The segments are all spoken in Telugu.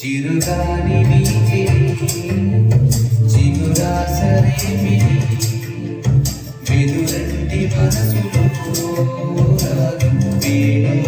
చిరుగాలి నీకే చిరురాసరేమి వెలుగంటి మనసులో రాగం Venu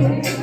Amém.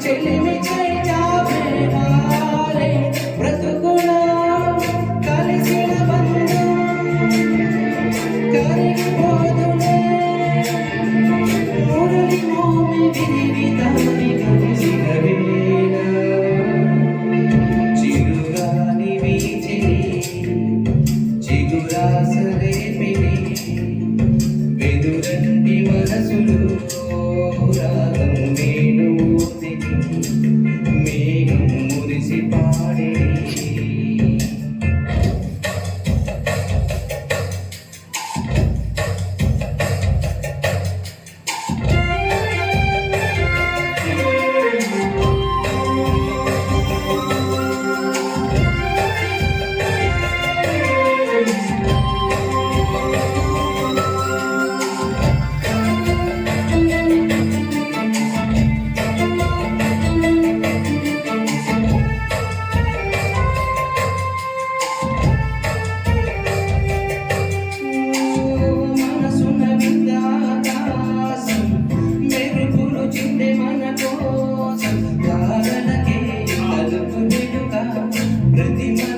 Let the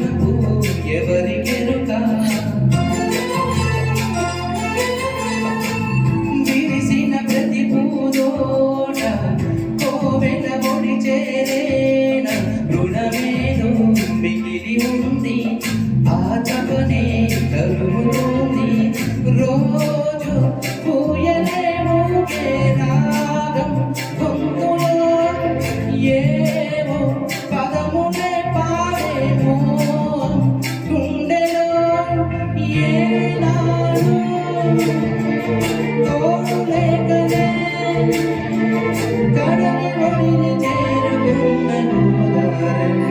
Gotta be running and a.